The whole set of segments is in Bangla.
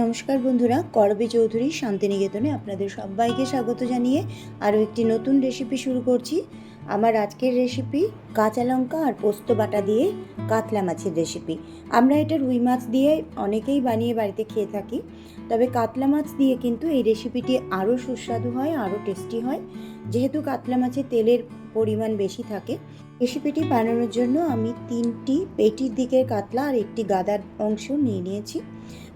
নমস্কার বন্ধুরা, করবি চৌধুরী শান্তিনিকেতনে আপনাদের সবাইকে স্বাগত জানিয়ে আরও একটি নতুন রেসিপি শুরু করছি। আমার আজকের রেসিপি কাঁচা লঙ্কা আর পোস্ত বাটা দিয়ে কাতলা মাছের রেসিপি আমরা এটা রুই মাছ দিয়ে অনেকেই বানিয়ে বাড়িতে খেয়ে থাকি, তবে কাতলা মাছ দিয়ে কিন্তু এই রেসিপিটি আরও সুস্বাদু হয়, আরও টেস্টি হয়। যেহেতু কাতলা মাছের তেলের পরিমাণ বেশি থাকে রেসিপিটি বানানোর জন্য আমি তিনটি পেটির দিকের কাতলা আর একটি গাদার অংশ নিয়ে নিয়েছি।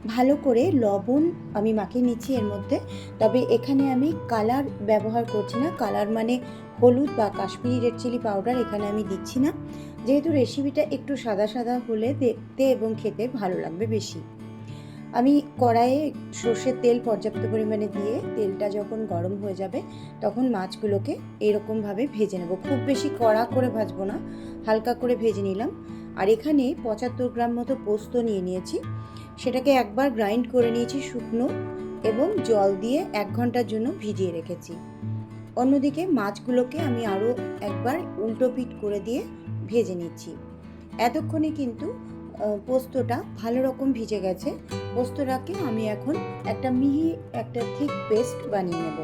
ভালো করে লবণ আমি মাখিয়ে নিচ্ছি এর মধ্যে। তবে এখানে আমি কালার ব্যবহার করছি না। কালার মানে হলুদ বা কাশ্মীরি রেড চিলি পাউডার এখানে আমি দিচ্ছি না। যেহেতু রেসিপিটা একটু সাদা সাদা হলে দেখতে এবং খেতে ভালো লাগবে বেশি। আমি কড়াইয়ে সর্ষের তেল পর্যাপ্ত পরিমাণে দিয়ে তেলটা যখন গরম হয়ে যাবে, তখন মাছগুলোকে এরকমভাবে ভেজে নেব। খুব বেশি কড়া করে ভাজবো না, হালকা করে ভেজে নিলাম। আর এখানে পঁচাত্তর গ্রাম মতো পোস্ত নিয়ে নিয়েছি। সেটাকে একবার গ্রাইন্ড করে নিয়েছি শুকনো এবং জল দিয়ে এক ঘণ্টার জন্য ভিজিয়ে রেখেছি। অন্যদিকে মাছগুলোকে আমি আরও একবার উল্টো পিট করে দিয়ে ভেজে নিচ্ছি। এতক্ষণে কিন্তু পোস্তটা ভালো রকম ভিজে গেছে। পোস্তটাকে আমি এখন একটা মিহি, একটা থিক পেস্ট বানিয়ে নেব।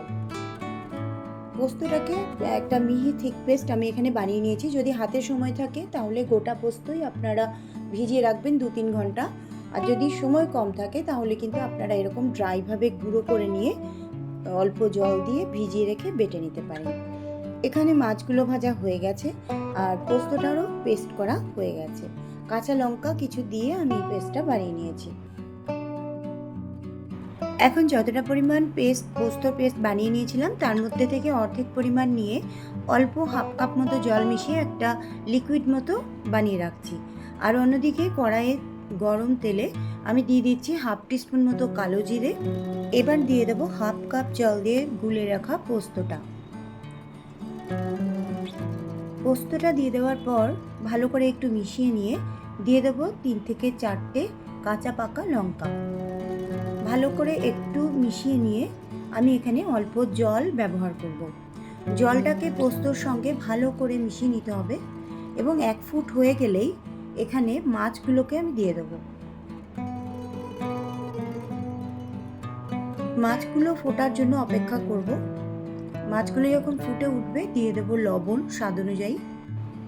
পোস্তটাকে একটা মিহি থিক পেস্ট আমি এখানে বানিয়ে নিয়েছি। যদি হাতে সময় থাকে তাহলে গোটা পোস্তই আপনারা ভিজিয়ে রাখবেন দু তিন ঘণ্টা। আর যদি সময় কম থাকে, তাহলে কিন্তু আপনারা এরকম ড্রাইভাবে গুঁড়ো করে নিয়ে, অল্প জল দিয়ে ভিজিয়ে রেখে বেটে নিতে পারেন। এখানে মাছগুলো ভাজা হয়ে গেছে, আর পোস্তটারও পেস্ট করা হয়ে গেছে। কাঁচা লঙ্কা কিছু দিয়ে আমি এই পেস্টটা বানিয়ে নিয়েছি। এখন যতটা পরিমাণ পেস্ট পোস্ত পেস্ট বানিয়ে নিয়েছিলাম, তার মধ্যে থেকে অর্ধেক পরিমাণ নিয়ে অল্প হাফ কাপ মতো জল মিশিয়ে একটা লিকুইড মতো বানিয়ে রাখছি। আর অন্যদিকে কড়াইয়ে গরম তেলে আমি দিয়ে দিচ্ছি হাফ টিস্পুন মতো কালো জিরে। এবার দিয়ে দেবো হাফ কাপ জল দিয়ে গুলে রাখা পোস্তটা। পোস্তটা দিয়ে দেওয়ার পর ভালো করে একটু মিশিয়ে নিয়ে দিয়ে দেবো তিন থেকে চারটে কাঁচা পাকা লঙ্কা। ভালো করে একটু মিশিয়ে নিয়ে আমি এখানে অল্প জল ব্যবহার করব। জলটাকে পোস্তর সঙ্গে ভালো করে মিশিয়ে নিতে হবে এবং এক ফুট হয়ে গেলেই এখানে মাছগুলোকে আমি দিয়ে দেবো। মাছগুলো ফোটার জন্য অপেক্ষা করব। মাছগুলো যখন ফুটে উঠবে, দিয়ে দেবো লবণ, স্বাদ অনুযায়ী।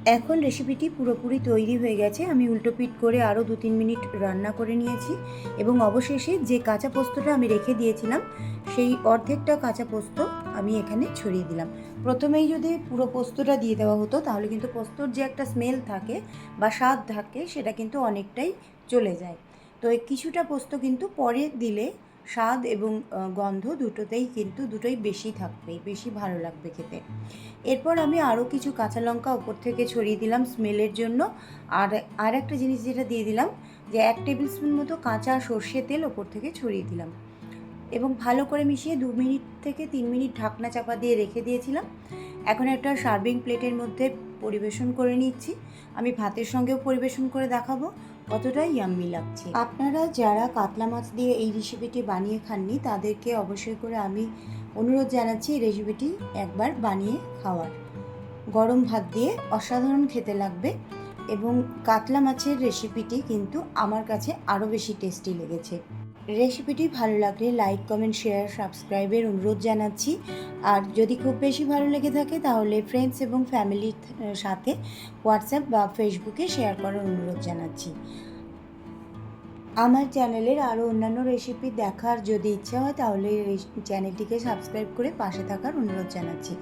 এখন রেসিপিটি পুরোপুরি তৈরি হয়ে গেছে। আমি উল্টো পিট করে আরও দু তিন মিনিট রান্না করে নিয়েছি এবং অবশেষে যে কাঁচা পোস্তটা আমি রেখে দিয়েছিলাম, সেই অর্ধেকটা কাঁচা পোস্ত আমি এখানে ছড়িয়ে দিলাম। প্রথমেই যদি পুরো পোস্তটা দিয়ে দেওয়া হতো, তাহলে কিন্তু পোস্তর যে একটা স্মেল থাকে বা স্বাদ থাকে, সেটা কিন্তু অনেকটাই চলে যায়। তো কিছুটা পোস্ত কিন্তু পরে দিলে স্বাদ এবং গন্ধ দুটোতেই কিন্তু দুটোই বেশি থাকবে, বেশি ভালো লাগবে খেতে। এরপর আমি আরও কিছু কাঁচা লঙ্কা ওপর থেকে ছড়িয়ে দিলাম স্মেলের জন্য। আর আর একটা জিনিস যেটা দিয়ে দিলাম, যে এক টেবিল স্পুন মতো কাঁচা সর্ষে তেল ওপর থেকে ছড়িয়ে দিলাম। এবং ভালো করে মিশিয়ে দু মিনিট থেকে তিন মিনিট ঢাকনা চাপা দিয়ে রেখে দিয়েছিলাম। এখন একটা সার্ভিং প্লেটের মধ্যে পরিবেশন করে নিচ্ছি। আমি ভাতের সঙ্গেও পরিবেশন করে দেখাবো। কতটা ইয়াম্মি লাগছে। আপনারা যারা কাতলা মাছ দিয়ে এই রেসিপিটি বানিয়ে খাননি, তাদেরকে অবশ্যই করে আমি অনুরোধ জানাচ্ছি এই রেসিপিটি একবার বানিয়ে খাওয়ার। গরম ভাত দিয়ে অসাধারণ খেতে লাগবে এবং কাতলা মাছের রেসিপিটি কিন্তু আমার কাছে আরও বেশি টেস্টি লেগেছে। রেসিপিটি ভালো লাগলে লাইক, কমেন্ট, শেয়ার, সাবস্ক্রাইবের অনুরোধ জানাচ্ছি। আর যদি খুব বেশি ভালো লেগে থাকে তাহলে ফ্রেন্ডস এবং ফ্যামিলির সাথে হোয়াটসঅ্যাপ বা ফেসবুকে শেয়ার করার অনুরোধ জানাচ্ছি। আমার চ্যানেলের আরও অন্যান্য রেসিপি দেখার যদি ইচ্ছা হয় তাহলে চ্যানেলটিকে সাবস্ক্রাইব করে পাশে থাকার অনুরোধ জানাচ্ছি।